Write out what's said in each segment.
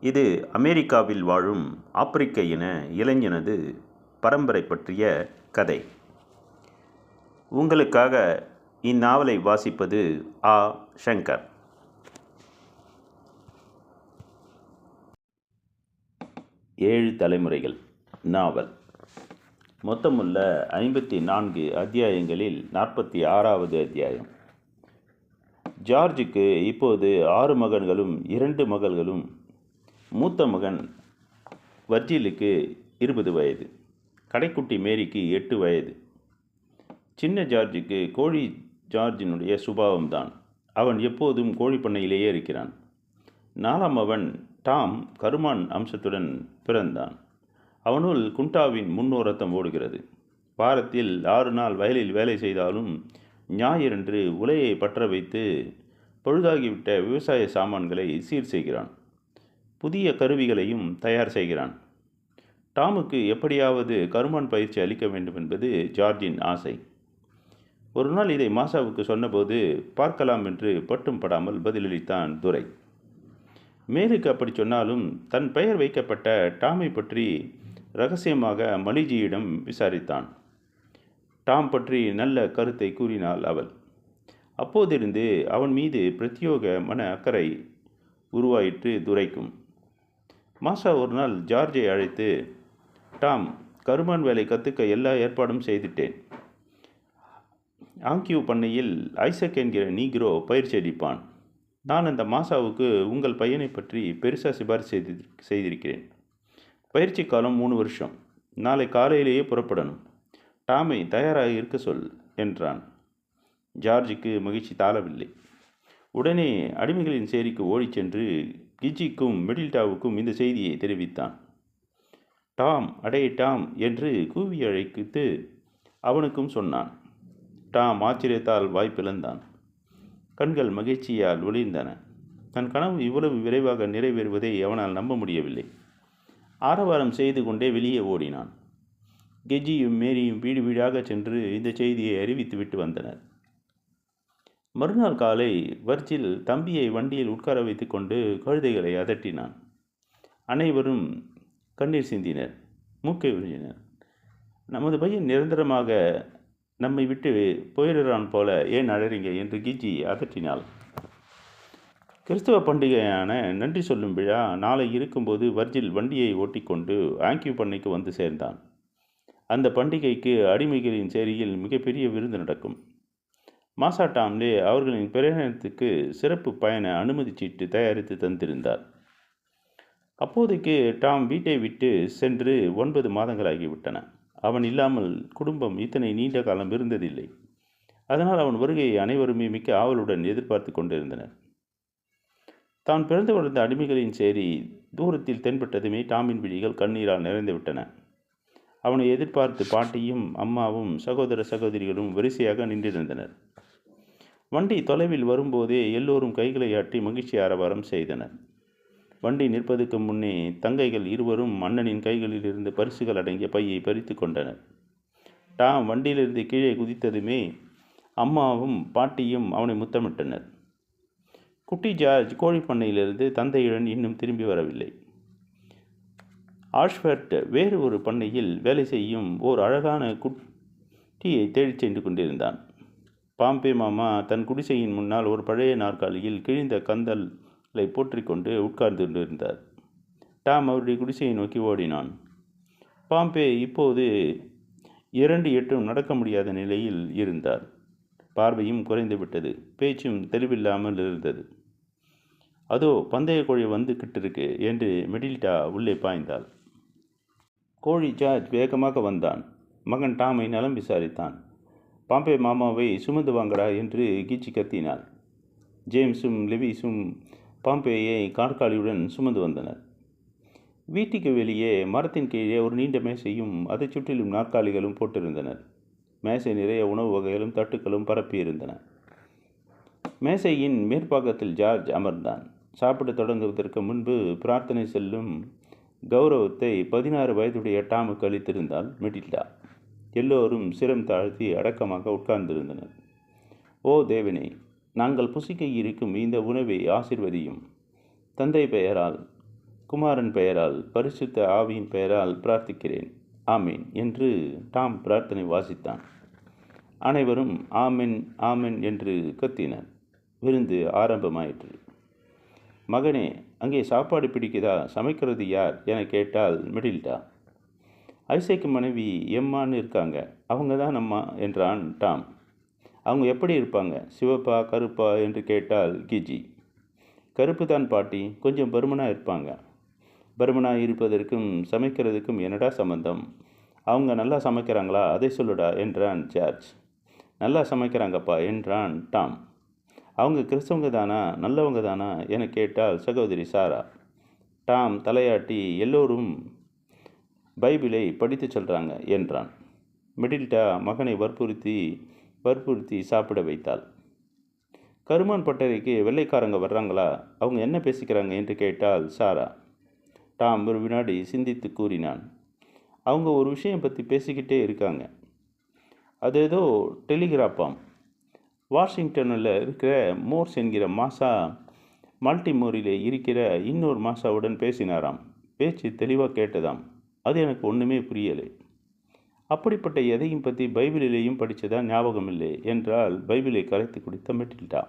இது அமெரிக்காவில் வாழும் ஆப்பிரிக்க இன இளைஞனது பரம்பரை பற்றிய கதை. உங்களுக்காக இந்நாவலை வாசிப்பது ஆ. ஷங்கர் ஏழு தலைமுறைகள் நாவல். மொத்தமுள்ள ஐம்பத்தி நான்கு அத்தியாயங்களில் நாற்பத்தி ஆறாவது அத்தியாயம். ஜார்ஜுக்கு இப்போது ஆறு மகன்களும் இரண்டு மகள்களும் மூத்த மகன் வர்ஜிலுக்கு இருபது வயது. கடைக்குட்டி மேரிக்கு எட்டு வயது. சின்ன ஜார்ஜுக்கு கோழி ஜார்ஜினுடைய சுபாவம்தான். அவன் எப்போதும் கோழி பண்ணையிலேயே இருக்கிறான். நாலாம் அவன் டாம் கருமான் அம்சத்துடன் பிறந்தான். அவனுள் குண்டாவின் முன்னோரத்தம் ஓடுகிறது. வாரத்தில் ஆறு நாள் வயலில் வேலை செய்தாலும் ஞாயிறன்று உலையை பற்ற வைத்து பழுதாகிவிட்ட விவசாய சாமான்களை சீர் செய்கிறான். புதிய கருவிகளையும் தயார் செய்கிறான். டாமுக்கு எப்படியாவது கருமான் பயிற்சி அளிக்க வேண்டும் என்பது ஜார்ஜின் ஆசை. ஒரு நாள் இதை மாசாவுக்கு சொன்னபோது பார்க்கலாம் என்று பட்டும் படாமல் பதிலளித்தான் துரை. மேலுக்கு அப்படி சொன்னாலும் தன் பெயர் வைக்கப்பட்ட டாமை பற்றி ரகசியமாக மலிஜியிடம் விசாரித்தான். டாம் பற்றி நல்ல கருத்தை கூறினாள் அவள். அப்போதிருந்து அவன் மீது பிரத்யோக மன அக்கறை உருவாயிற்று துரைக்கும். மாசா ஒரு நாள் ஜார்ஜை அழைத்து டாம் கருமான் வேலை கற்றுக்க எல்லா ஏற்பாடும் செய்துட்டேன். ஆங்கியூ பண்ணையில் ஐசக் என்கிற நீக்ரோ பயிற்சி அளிப்பான். நான் அந்த மாசாவுக்கு உங்கள் பையனை பற்றி பெருசாக சிபாரிசு செய்து செய்திருக்கிறேன். பயிற்சி காலம் மூணு வருஷம். நாளை காலையிலேயே புறப்படணும். டாமை தயாராக இருக்க சொல் என்றான். ஜார்ஜுக்கு மகிழ்ச்சி தாளவில்லை உடனே அடிமைகளின் சேரிக்கு ஓடிச் சென்று கிஜிக்கும் மெடில்டாவுக்கும் இந்த செய்தியை தெரிவித்தான். டாம் அடே டாம் என்று கூவி அழைத்து அவனுக்கும் சொன்னான். டாம் ஆச்சரியத்தால் வாய்ப்பிழந்தான் கண்கள் மகிழ்ச்சியால் ஒளிர்ந்தன. தன் கனவு இவ்வளவு விரைவாக நிறைவேறுவதை அவனால் நம்ப முடியவில்லை. ஆரவாரம் செய்து கொண்டே வெளியே ஓடினான். கெஜியும் மேரியும் வீடு வீடாக சென்று இந்த செய்தியை அறிவித்து விட்டு வந்தனர். மறுநாள் காலை வர்ஜில் தம்பியை வண்டியில் உட்கார வைத்து கொண்டு கழுதைகளை அதட்டினான். அனைவரும் கண்ணீர் சிந்தினர் மூக்கை உறிஞ்சினர் நமது பையன் நிரந்தரமாக நம்மை விட்டு போயிடுறான் போல ஏன் அழறீங்க? என்று கிஜி அதட்டினாள். கிறிஸ்தவ பண்டிகையான நன்றி சொல்லும் விழா நாளை இருக்கும்போது வர்ஜில் வண்டியை ஓட்டிக்கொண்டு ஆங்கியூ பண்ணைக்கு வந்து சேர்ந்தான். அந்த பண்டிகைக்கு அடிமைகளின் சேரியில் மிகப்பெரிய விருந்து நடக்கும். மாசாட்டாம்லே அவர்களின் பிரயாணத்துக்கு சிறப்பு பயண அனுமதி சீட்டு தயாரித்து தந்திருந்தார். அப்போதைக்கு டாம் வீட்டை விட்டு சென்று ஒன்பது மாதங்களாகிவிட்டன. அவன் இல்லாமல் குடும்பம் இத்தனை நீண்ட காலம் இருந்ததில்லை. அதனால் அவன் வருகையை அனைவருமே மிக்க ஆவலுடன் எதிர்பார்த்து கொண்டிருந்தனர். தான் பிறந்து வளர்ந்த அடிமைகளின் சேரி தூரத்தில் தென்பட்டதுமே டாமின் விழிகள் கண்ணீரால் நிறைந்துவிட்டன. அவனை எதிர்பார்த்து பாட்டியும் அம்மாவும் சகோதர சகோதரிகளும் வரிசையாக நின்றிருந்தனர். வண்டி தொலைவில் வரும்போதே எல்லோரும் கைகளை ஆட்டி மகிழ்ச்சி ஆரவாரம் செய்தனர். வண்டி நிற்பதற்கு முன்னே தங்கைகள் இருவரும் மன்னனின் கைகளில் இருந்து பரிசுகள் அடங்கிய பையை பறித்து கொண்டனர். டாம் வண்டியிலிருந்து கீழே குதித்ததுமே அம்மாவும் பாட்டியும் அவனை முத்தமிட்டனர். குட்டி ஜார்ஜ் கோழிப்பண்ணையிலிருந்து தந்தையுடன் இன்னும் திரும்பி வரவில்லை. ஆஷ்வர்ட் வேறு ஒரு பண்ணையில் வேலை செய்யும் ஓர் அழகான குட்டியை தேடிச் சென்று கொண்டிருந்தான். பாம்பே மாமா தன் குடிசையின் முன்னால் ஒரு பழைய நாற்காலியில் கிழிந்த கந்தலை போற்றிக்கொண்டு உட்கார்ந்து கொண்டிருந்தார் டாம் அவருடைய குடிசையை நோக்கி ஓடினான். பாம்பே இப்போது இரண்டு எட்டும் நடக்க முடியாத நிலையில் இருந்தார். பார்வையும் குறைந்துவிட்டது பேச்சும் தெளிவில்லாமல் இருந்தது. அதோ பந்தய கோழி வந்து கிட்டிருக்கு என்று மெடில்டா உள்ளே பாய்ந்தாள். கோழி ஜார்ஜ் வேகமாக வந்தான். மகன் டாமை நலம் விசாரித்தான். பாம்பே மாமாவை சுமந்து வாங்கடா என்று கீச்சி கத்தினாள். ஜேம்ஸும் லெவிஸும் பாம்பேயை காற்காலியுடன் சுமந்து வந்தனர். வீட்டுக்கு வெளியே மரத்தின் கீழே ஒரு நீண்ட மேசையும் அதைச் சுற்றிலும் நாற்காலிகளும் போட்டிருந்தனர். மேசை நிறைய உணவு வகைகளும் தட்டுக்களும் பரப்பியிருந்தன. மேசையின் மேற்பாகத்தில் ஜார்ஜ் அமர்ந்தான். சாப்பிட தொடங்குவதற்கு முன்பு பிரார்த்தனை செல்லும் கௌரவத்தை பதினாறு வயதுடைய டாமுக்கு அளித்திருந்தால் மெடில்டா எல்லோரும் சிரம் தாழ்த்தி அடக்கமாக உட்கார்ந்திருந்தனர். ஓ தேவனே நாங்கள் புசிக்க இருக்கும் இந்த உணவை ஆசிர்வதியும். தந்தை பெயரால் குமாரன் பெயரால் பரிசுத்த ஆவியின் பெயரால் பிரார்த்திக்கிறேன். ஆமீன் என்று டாம் பிரார்த்தனை வாசித்தான். அனைவரும் ஆமென் ஆமென் என்று கத்தினர். விருந்து ஆரம்பமாயிற்று. மகனே அங்கே சாப்பாடு பிடிக்குதா? சமைக்கிறது யார்? என கேட்டால் மிடில்டா. ஐசைக்கு மனைவி எம்மான்னு இருக்காங்க. அவங்க தான் அம்மா என்றான் டாம். அவங்க எப்படி இருப்பாங்க? சிவப்பா கருப்பா என்று கேட்டால் கிஜி. கருப்பு தான் பாட்டி கொஞ்சம் பருமனாக இருப்பாங்க. பருமனாக இருப்பதற்கும் சமைக்கிறதுக்கும் என்னடா சம்பந்தம்? அவங்க நல்லா சமைக்கிறாங்களா? அதை சொல்லுடா என்றான் ஜார்ஜ். நல்லா சமைக்கிறாங்கப்பா என்றான் டாம். அவங்க கிறிஸ்தவங்க தானா? நல்லவங்க தானா? என கேட்டால் சகோதரி சாரா. டாம் தலையாட்டி எல்லோரும் பைபிளை படித்து சொல்கிறாங்க என்றான். மிடில்டா மகனை வற்புறுத்தி வற்புறுத்தி சாப்பிட வைத்தாள். கருமான் பட்டறைக்கு வெள்ளைக்காரங்க வர்றாங்களா? அவங்க என்ன பேசிக்கிறாங்க? என்று கேட்டால் சாரா. டாம் ஒரு வினாடி சிந்தித்து கூறினான். அவங்க ஒரு விஷயம் பற்றி பேசிக்கிட்டே இருக்காங்க. அது ஏதோ டெலிகிராப்பாம் வாஷிங்டனில் இருக்கிற மோர்ஸ் என்கிற மாசா மல்டிமோரியில் இருக்கிற இன்னொரு மாசாவுடன் பேசினாராம். பேச்சு தெளிவாக கேட்டதாம். அது எனக்கு ஒன்றுமே புரியலை. அப்படிப்பட்ட எதையும் பற்றி பைபிளிலேயும் படித்ததா ஞாபகம் இல்லை என்றால் பைபிளை கரைத்து குடித்த மெட்டில்டா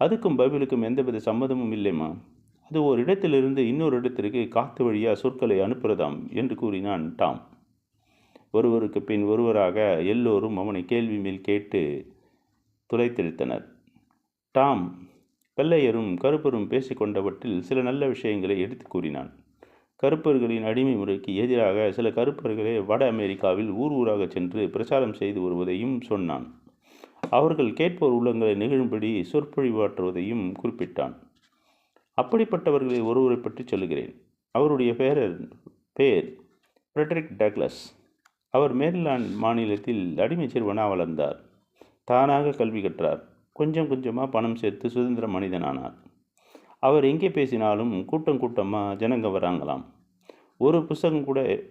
அதுக்கும் பைபிளுக்கும் எந்தவித சம்மதமும் இல்லைம்மா. அது ஒரு இடத்திலிருந்து இன்னொரு இடத்திற்கு காத்து வழியாக சொற்களை அனுப்புகிறதாம் என்று கூறினான் டாம். ஒருவருக்கு பின் ஒருவராக எல்லோரும் அவனை கேள்வி மேல் கேட்டு துளைத்தெடுத்தனர் டாம் வெள்ளையரும் கருப்பரும் பேசிக்கொண்டவற்றில் சில நல்ல விஷயங்களை எடுத்து கூறினான். கருப்பர்களின் அடிமை முறைக்கு எதிராக சில கருப்பர்களே வட அமெரிக்காவில் ஊர் ஊராக சென்று பிரச்சாரம் செய்து வருவதையும் சொன்னான். அவர்கள் கேட்போர் உள்ளங்களை நிகழும்படி சொற்பொழிவாற்றுவதையும் குறிப்பிட்டான். அப்படிப்பட்டவர்களை ஒருவரை பற்றி சொல்கிறேன் அவருடைய பெயர் பேர் ஃப்ரெட்ரிக் டக்லஸ் அவர் மேரிலாண்ட் மாநிலத்தில் அடிமை சிறுவனாக வளர்ந்தார். தானாக கல்வி கற்றார். கொஞ்சம் கொஞ்சமாக பணம் சேர்த்து சுதந்திர மனிதனானார். அவர் எங்கே பேசினாலும் கூட்டம் கூட்டமாக ஜனங்க வராங்களாம். ஒரு புஸ்தகம் கூட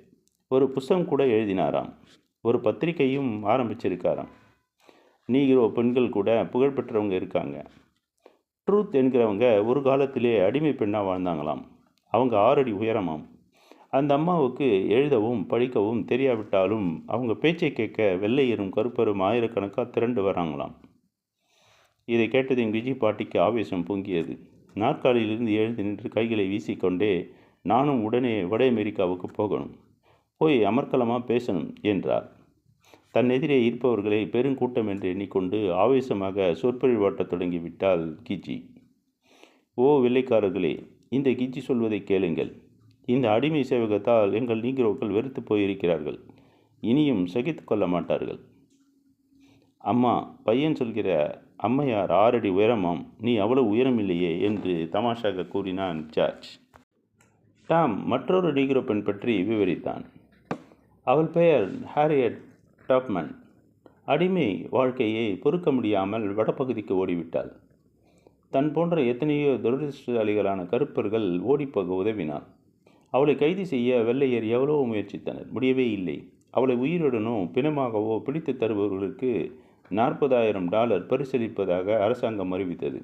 ஒரு புஸ்தகம் கூட எழுதினாராம். ஒரு பத்திரிகையும் ஆரம்பிச்சிருக்காராம். நீகிரோ பெண்கள் கூட புகழ்பெற்றவங்க இருக்காங்க. ட்ரூத் என்கிறவங்க ஒரு காலத்திலே அடிமை பெண்ணாக வாழ்ந்தாங்களாம். அவங்க ஆறடி உயரமாம். அந்த அம்மாவுக்கு எழுதவும் படிக்கவும் தெரியாவிட்டாலும் அவங்க பேச்சை கேட்க வெள்ளையரும் கருப்பரும் ஆயிரக்கணக்காக திரண்டு வராங்களாம். இதை கேட்டதின் விஜய் பாட்டிக்கு ஆவேசம் பொங்கியது. நாற்காலியிலிருந்து எழுந்து நின்று கைகளை வீசிக்கொண்டே நானும் உடனே வட அமெரிக்காவுக்கு போகணும். போய் அமர்க்கலமாக பேசணும் என்றார். தன் எதிரே இருப்பவர்களை பெருங்கூட்டம் என்று எண்ணிக்கொண்டு ஆவேசமாக சொற்பொழிவாட்டத் தொடங்கிவிட்டால் கிஜி ஓ வெள்ளைக்காரர்களே இந்த கிஜி சொல்வதை கேளுங்கள். இந்த அடிமை சேவகத்தால் எங்கள் நீக்ரோக்கள் வெறுத்து போயிருக்கிறார்கள். இனியும் சகித்து கொள்ள மாட்டார்கள். அம்மா பையன் சொல்கிற அம்மையார் ஆறடி உயரமாம் நீ அவ்வளவு உயரம் இல்லையே என்று தமாஷாக கூறினான் ஜார்ஜ். டாம் மற்றொரு நீக்ரோ பெண் பற்றி விவரித்தான். அவள் பெயர் ஹாரியட் டாப்மன் அடிமை வாழ்க்கையை பொறுக்க முடியாமல் வடபகுதிக்கு ஓடிவிட்டாள். தன் போன்ற எத்தனையோ துரதிருஷ்டசாலிகளான கருப்பர்கள் ஓடிப்போக உதவினாள். அவளை கைது செய்ய வெள்ளையர் எவ்வளவோ முயற்சித்தனர் முடியவே இல்லை. அவளை உயிருடனோ பிணமாகவோ பிடித்து தருபவர்களுக்கு நாற்பதாயிரம் டாலர் பரிசளிப்பதாக அரசாங்கம் அறிவித்தது.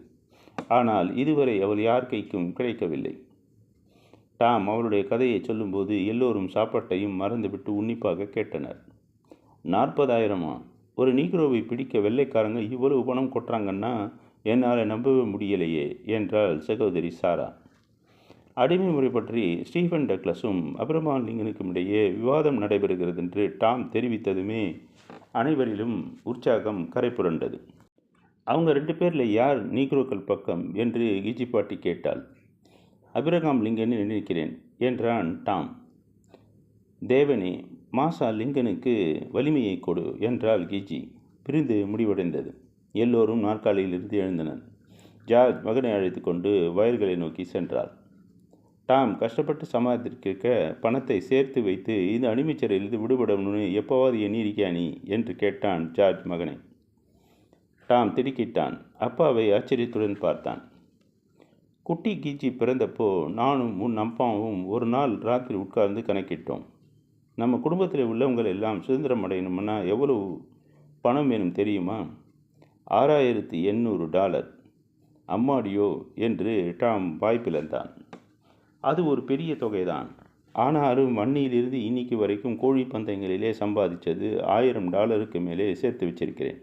ஆனால் இதுவரை அவள் யார் கைக்கும் கிடைக்கவில்லை. டாம் அவளுடைய கதையை சொல்லும்போது எல்லோரும் சாப்பாட்டையும் மறந்துவிட்டு உன்னிப்பாக கேட்டனர். நாற்பதாயிரமா? ஒரு நீக்ரோவை பிடிக்க வெள்ளைக்காரங்க இவ்வளவு பணம் கொட்டுறாங்கன்னா என்னால் நம்பவே முடியலையே என்றாள் சகோதரி சாரா. அடிமை முறை பற்றி ஸ்டீஃபன் டக்ளஸும் அப்ரமான் லிங்கனுக்கும் இடையே விவாதம் நடைபெறுகிறது என்று டாம் தெரிவித்ததுமே அனைவரிலும் உற்சாகம் கரை புரண்டது அவங்க ரெண்டு பேரில் யார் நீக்ரோக்கள் பக்கம் என்று கீஜி பாட்டி கேட்டாள். அபிரகாம் லிங்கன் நினைக்கிறேன் என்றான் டாம். தேவனே மாசா லிங்கனுக்கு வலிமையை கொடு என்றால் கீஜி பிரிந்து முடிவடைந்தது. எல்லோரும் நாற்காலியிலிருந்து எழுந்தனர். ஜார்ஜ் மகனை அழைத்து கொண்டு வயல்களை நோக்கி சென்றார். டாம் கஷ்டப்பட்டு சமாளித்திருக்க பணத்தை சேர்த்து வைத்து இந்த அடிமைச்சரையிலிருந்து விடுபடணும்னு எப்போவாது எண்ணியிருக்கியா நீ? என்று கேட்டான் ஜார்ஜ் மகனை. டாம் திடுக்கிட்டான். அப்பாவை ஆச்சரியத்துடன் பார்த்தான். குட்டி கீச்சி பிறந்தப்போ நானும் உன் அப்பாவும் ஒரு நாள் ராத்திரி உட்கார்ந்து கணக்கிட்டோம். நம்ம குடும்பத்தில் உள்ளவங்கள் எல்லாம் சுதந்திரம் அடையணும்னா எவ்வளவு பணம் வேணும் தெரியுமா? ஆறாயிரத்தி எண்ணூறு டாலர். அம்மாடியோ? என்று டாம் வாய்ப்பிழந்தான் அது ஒரு பெரிய தொகைதான். ஆனாலும் வன்னியிலிருந்து இன்னைக்கு வரைக்கும் கோழி பந்தயங்களிலே சம்பாதிச்சது ஆயிரம் டாலருக்கு மேலே சேர்த்து வச்சிருக்கிறேன்.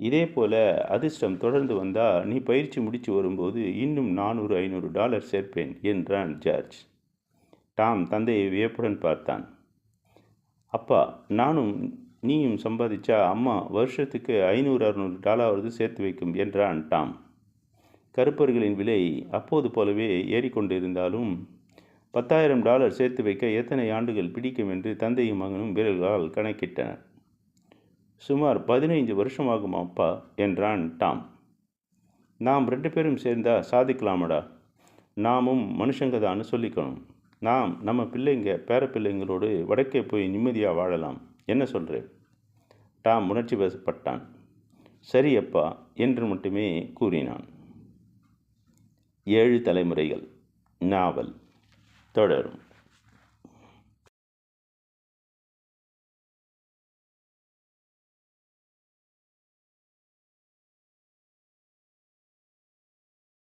இதே போல் அதிர்ஷ்டம் தொடர்ந்து வந்தால் நீ பயிற்சி முடித்து வரும்போது இன்னும் நானூறு ஐநூறு டாலர் சேர்ப்பேன் என்றான் ஜார்ஜ். டாம் தந்தையை வியப்புடன் பார்த்தான். அப்பா நானும் நீயும் சம்பாதிச்சா அம்மா வருஷத்துக்கு ஐநூறு அறுநூறு டாலாவது சேர்த்து வைக்கும் என்றான் டாம். கருப்பர்களின் விலை அப்போது போலவே ஏறிக்கொண்டிருந்தாலும் பத்தாயிரம் டாலர் சேர்த்து வைக்க எத்தனை ஆண்டுகள் பிடிக்கும் என்று தந்தையும் மகனும் விரல்களால் கணக்கிட்டனர். சுமார் பதினைந்து வருஷமாகும் அப்பா? என்றான் டாம். நாம் ரெண்டு பேரும் சேர்ந்தா சாதிக்கலாமடா. நாமும் மனுஷங்க தான் சொல்லிக்கணும். நாம் நம்ம பிள்ளைங்க பேர பிள்ளைங்களோடு வடக்கே போய் நிம்மதியாக வாழலாம். என்ன சொல்கிறேன் டாம் உணர்ச்சி வசப்பட்டான். சரி அப்பா என்று மட்டுமே கூறினான். ஏழு தலைமுறைகள். நாவல். தொடரும்.